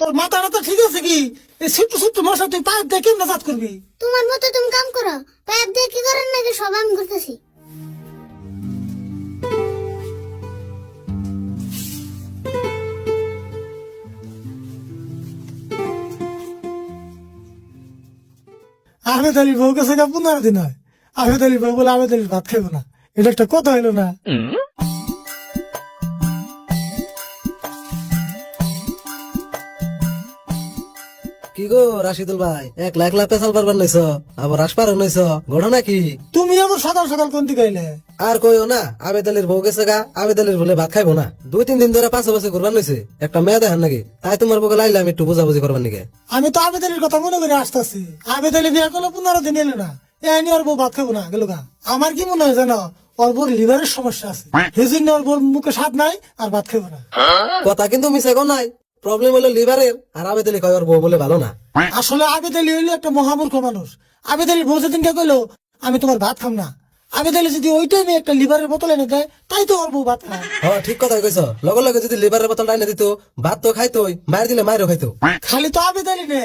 তোর মাথাটা তো ঠিক আছে কি? এই ছোট্ট ছোট্ট মশা তুই পাইপ দিয়ে কেমনে জাত করবি? তোমার মতো তুমি কাম করো। দিয়ে কি করেন নাকি সব আমি করতেছি? আহমেদ আলী বউ কাছে পনেরো দিন হয়। আহমেদ আলী বউ বলে আহমেদ আলীর ভাত খাইব না। এটা একটা কথা হইল না। কি গো রাশিদুল ভাই? এক লাখ লাখ পেশাল পারবার নইছ আবার আসপার নইছ ঘটনা কি তুমি আবার সকাল সকাল কোন দিকে আইলে? আর কইও না আবেদ আলীর বউ গেছে গা আবেদ বলে ভাত খাইবো না। দুই তিন দিন ধরে পাশে পাশে করবার নইছে একটা মেয়ে দেখেন নাকি তাই তোমার বউকে লাইলে আমি একটু বুঝাবুঝি করবার নাকি। আমি তো আবেদ আলীর কথা মনে করে আসতেছি। আবেদ আলী বিয়ে করল পনেরো দিন এলো না এ আইনি ওর বউ ভাত খাব না গেল গা। আমার কি মনে হয় জানো ওর লিভারের সমস্যা আছে। সেই জন্য ওর মুখে স্বাদ নাই আর ভাত খাব না। কথা কিন্তু মিশে গো নাই। প্রবলেম হলো লিভারের আর কয় ওর বউ বলে ভালো না। আসলে হইল একটা মহামূর্খ মানুষ। বউ কইলো আমি তোমার ভাত খাম না। আবেদ আলী যদি ওই টাইমে একটা লিভারের বোতল এনে দেয় তাই তো ওর বউ ভাত খায়। হ ঠিক কথা কইছ। লগে লগে যদি লিভারের বোতল ডাইনে দিত ভাত তো খাইতোই মার দিলে মায়েরও খাইতো। খালি তো আবেদ আলী নে।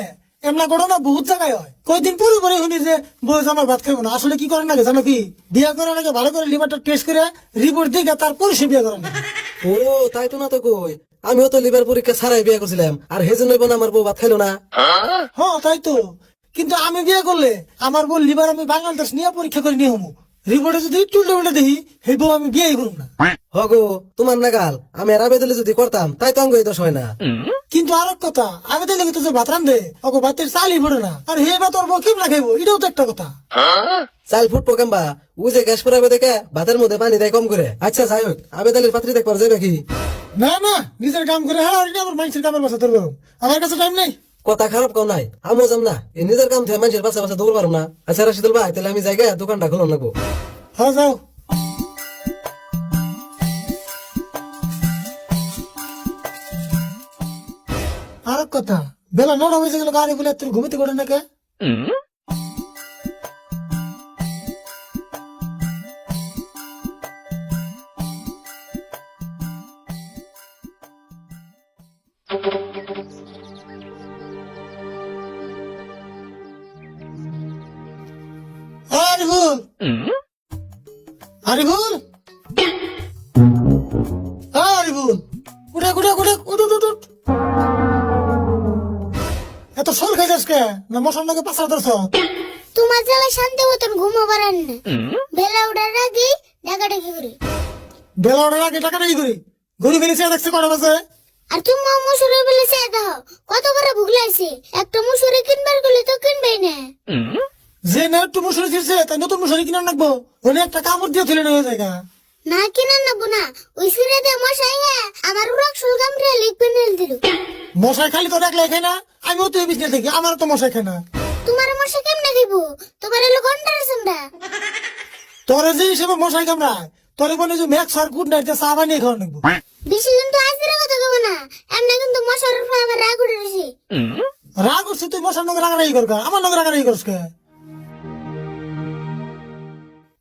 এমনা ঘটনা বহুত জায়গায় হয়। কয়দিন পরে পরে শুনি যে বউ আমার ভাত খাব না। আসলে কি করেন নাকি জানো কি? বিয়ে করার আগে ভালো করে লিভারটা টেস্ট করে রিপোর্ট দিয়ে তারপরে সে বিয়ে করেন। ও তাই তো না তো কই। আমিও তো লিভার পরীক্ষা ছাড়াই বিয়ে করছিলাম আর হেজন্য বোন আমার বউ ভাত খাইলো না। হ্যাঁ? তাই তো। কিন্তু আমি বিয়ে করলে আমার বউ লিভার আমি বাংলাদেশ নিয়ে পরীক্ষা করে নিয়ে হব রিপোর্টে যদি চুলটে উল্টে দেখি সেই বউ আমি বিয়ে করব না। হগো তোমার নাগাল আমি আর আবেদলে যদি করতাম তাই তো অঙ্গ দোষ হয় না। কিন্তু আর এক কথা আমি তো লেগে তো যে ভাত রান্ধে ওকে ভাতের চালই না। আর হে ভাত ওর বউ কেমন খাইবো এটাও তো একটা কথা। চাল ফুটবো কেমবা ও যে গ্যাস পরাবে দেখে ভাতের মধ্যে পানি দেয় কম করে। আচ্ছা যাই হোক আবেদালের পাত্রী দেখবার যাবে কি? না না নিজের কাম করে হ্যাঁ আমার মানুষের কামের বাসা তোর বরং। আমার কাছে টাইম নেই। কথা খারাপ কেউ নাই আমিও যাম না। এই নিজের কাম থেকে মানুষের পাশে পাশে দৌড় পারো না। আচ্ছা রাশিদুল ভাই তাহলে আমি জায়গায় দোকানটা খুলন লাগবো। হ্যাঁ যাও। আর কথা বেলা নটা হয়েছে গেল গাড়ি বলে তুই ঘুমিতে করে নাকি আরিফুল। আরিফুল? উঠে উঠে উঠে উঠ উঠ উঠ। এত সর খাই যাস কে? না মশার নাকি পাশা ধরছ? তোমার জ্বালা শান্তি মতন ঘুমো পারেন না। বেলা উঠার আগে ডাকাডাকি করি। বেলা ওঠার আগে টাকা করি। ঘুরি ফিরেছে দেখছে কটা বাজে। আর তুমি মুসুরি বলেছে দেখো কত করে ভুগ লাগছে একটা মুসুরি কিনবার গেলে তো কিনবেই না। যে না একটু মশুরি ছিড়ছে তাই নতুন মশুরি কিনে রাখব ওনে একটা কাপড় দিয়ে তুলে নেওয়া যায় না কিনা নেব না। ওই সিরে দিয়ে মশাই হ্যাঁ, আমার রক সুলগাম রে লিখবে নেল দিল। মশাই খালি তো দেখলে খাই না আমিও তো এই বিজনেস দেখি আমারও তো মশাই খাই না। তোমার মশা কেমনে দিব? তোমার এলো ঘণ্টার সন্ধ্যা তোরে যে হিসেবে মশাই কামড়ায় তোরে বলে যে ম্যাক্স আর গুড নাইট চা বানিয়ে খাওয়া নেব বেশি কিন্তু আজকের কথা কব না এমনি কিন্তু মশার উপরে আমার রাগ উঠে রয়েছে রাগ উঠছে? তুই মশার নগে রাগারাগি করকা আমার নগে রাগারাগি করস কে?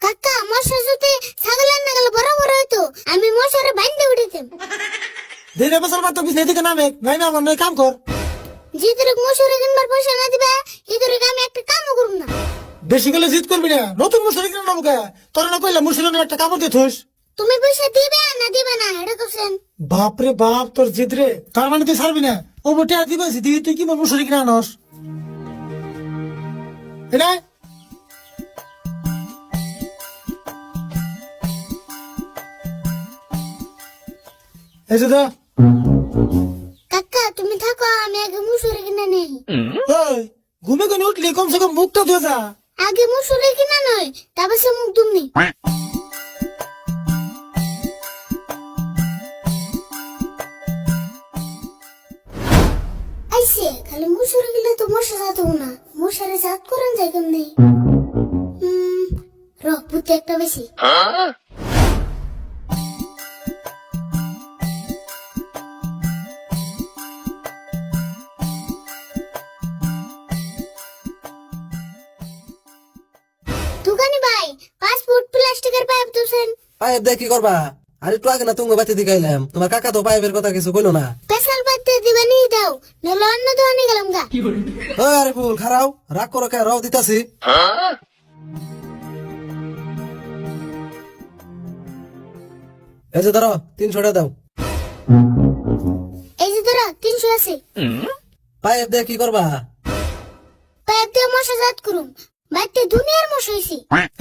কাকা মশা যদি ছাগলের নাগাল বড় বড় হইতো। আমি মশারে বাইন্দে উঠেতাম। দিনে বছর বাদ তো বিজনেস দিকে নামে। নাই না আমার নয় কাম কর। জিতরে মশুরি কিনবার পয়সা না দিবে ইতরে আমি একটা কামও করব না। বেশি গেলে জিত করবি না। নতুন মশুরি কিনে নেব কে? তোর না কইলে একটা কাপড় দিয়ে তুমি পয়সা দিবে না দিবে না এটা কোশ্চেন বাপরে বাপ তোর জিত রে। তার মানে তুই ছাড়বি না? ও বটে আর দিবে দি তুই কি মোর মশুরি কিনে আনস? এটা? এই যে দা কাকা তুমি থাকো আমি আগে মুসুরি কিনে নেই। ওই ঘুমে কোন উঠলি কমসে কম মুখটা ধুয়ে যা। আগে মুসুরি কিনা নয় তারপর সে মুখ দুমনি আইসে খালি মুসুরি গেলে তো মশা যাত না। মশারে জাত করেন যায় কেমনি? রক বুদ্ধি একটা বেশি। দোকানি ভাই পাসপোর্ট প্লাস্টিকের পাইপ তুলছেন পাইপ দিয়ে কি করবা? আর একটু আগে না তুমি বাতি দিকে তোমার কাকা তো পাইপের কথা কিছু কইলো না। অন্য দোকানে গেলাম গা। ওই আরিফুল খারাও রাগ করো কে রাও দিতাছি। এই যে ধরো তিনশো টাকা দাও। এই যে ধরো তিনশো আছে। পাইপ দিয়ে কি করবা? পাইপ দিয়ে মশা জাত করুম। বাড়িতে দুনিয়ার মশা হয়েছে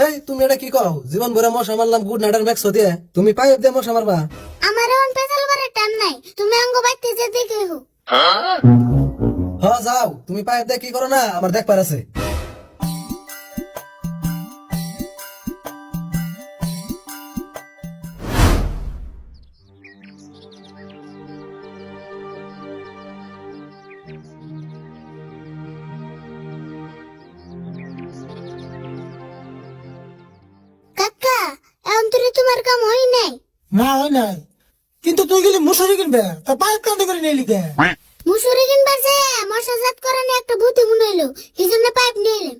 এই তুমি এটা কি কও? জীবন ভরে মশা মারলাম গুড নাইটার ম্যাক্স দিয়ে তুমি পাইপ দিয়ে মশা মারবা। আমার এখন পেছাল টাইম নাই। তুমি আঙ্গ বাড়িতে যে দেখে হো হ যাও তুমি পাইপ দিয়ে কি করো না আমার দেখবার আছে। কাকা এখন তুই তোমার কাম হয় নাই। না হয় নাই। কিন্তু তুই গেলি মুসুরি কিনবে তা পাইপ কান্দি করে নিয়ে লিখে মুসুরি কিনবার যে মশা জাত করানি একটা বুদ্ধি মনে হইল এই জন্য পাইপ নিয়ে এলাম।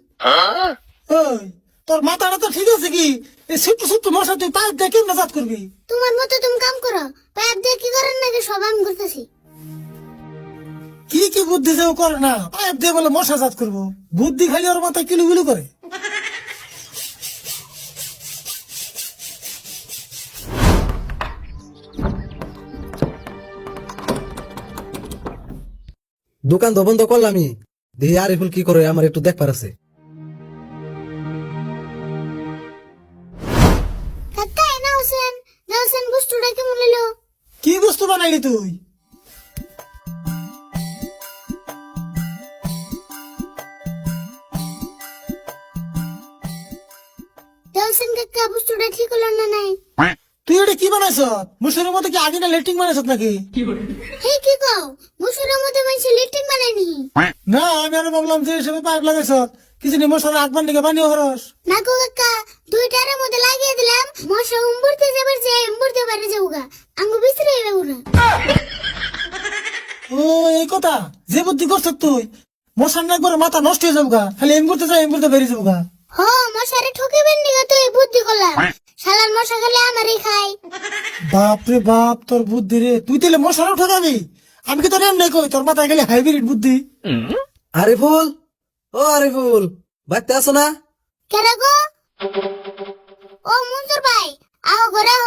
ওই তোর মাথাটা তো ঠিক আছে কি? এই ছোট্ট ছোট্ট মশা তুই পাইপ দিয়ে কেমনে জাত করবি? তোমার মতো তুমি কাম করো পাইপ দিয়ে কি করেন নাকি সব আমি করতেছি। কি কি বুদ্ধি যে ও করে না পাইপ দিয়ে বলে মশা জাত করব। বুদ্ধি খালি ওর মাথায় কিলু বিলু করে। দোকান তো বন্ধ করলামই। দেখি আরিফুল কি করে আমার একটু দেখবার আছে। কি বস্তু বানাইলি তুই? হোসেন কাকা বুস্তুটা ঠিক হলো না নাই? তুই এটা কি বানাইছ মুসুরের মধ্যে কি আগে না লেটিং বানাইছ নাকি? হে কি কও মুসুরের মধ্যে মানুষ লিটিং বানায়নি না আমি আরও ভাবলাম যে হিসেবে পাইপ লাগাইছ কিছু নি মশার দিকে বানিয়ে হরস। না গো কাকা দুইটার মধ্যে লাগিয়ে দিলাম। মশা উম্বুরতে যাবার যে উম্বুরতে বাড়ি যাউগা আঙ্গু বিছরে যাব না ও এই কথা। যে বুদ্ধি করছ তুই। মশার না মাথা নষ্ট হয়ে যাব গা খালি এম করতে যাই এম করতে বেরিয়ে যাব গা হ মশারে ঠকিবেন নিগা তো এই বুদ্ধি করলাম শালার মশা খালি আমারই খাই। বাপ রে বাপ তোর বুদ্ধি রে। তুই তাহলে মশারও ঠকাবি আমি কি তোর এমনি কই? তোর মাথায় গেলে হাইব্রিড বুদ্ধি। আরিফুল? ও আরিফুল বাড়তে আসো না? কেরা গো? ও মঞ্জুর ভাই আও ঘরে হ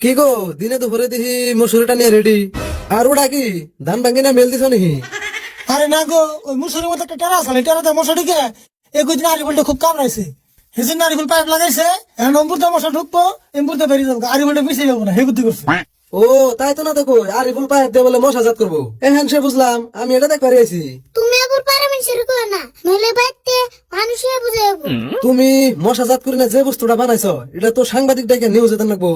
কি গো দিনে দুপুরে দেখি মসুরিটা নিয়ে রেডি আর ওটা কি ধান ভাঙ্গি না মেল দিছ নাকি? আরে না গো ওই মুসুরের মধ্যে একটা টেরা আছে টেরাতে মশা ঢুকে একই দিন আরিফলটা খুব কামড়াইছে। সেদিন আরিফল পাইপ লাগাইছে এখন মশা ঢুকবো বেরিয়ে যাব। আরিফলটা মিশে যাব না হে বুদ্ধি করছে। ও তাই তো না দেখো আরিফুল পাইপ দিয়ে বলে মশা জাত করব। এখান সে বুঝলাম আমি এটা দেখবার আইছি তুমি আবার পারামেন শুরু করো না নইলে বাইতে মানুষ বুঝে যাব। তুমি মশা জাত করে না যে বস্তুটা বানাইছ এটা তো সাংবাদিক ডেকে নিউজ যেতে লাগবো।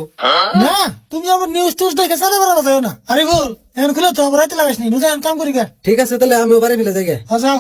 না তুমি আবার নিউজ টিউজ দেখে চালে বেড়াবো যাও না। আরিফুল এখন খুলে তো আবার রাইতে লাগাইস নি কাম করি গা। ঠিক আছে তাহলে আমি বাড়ি ফেলে যাই গে। যাও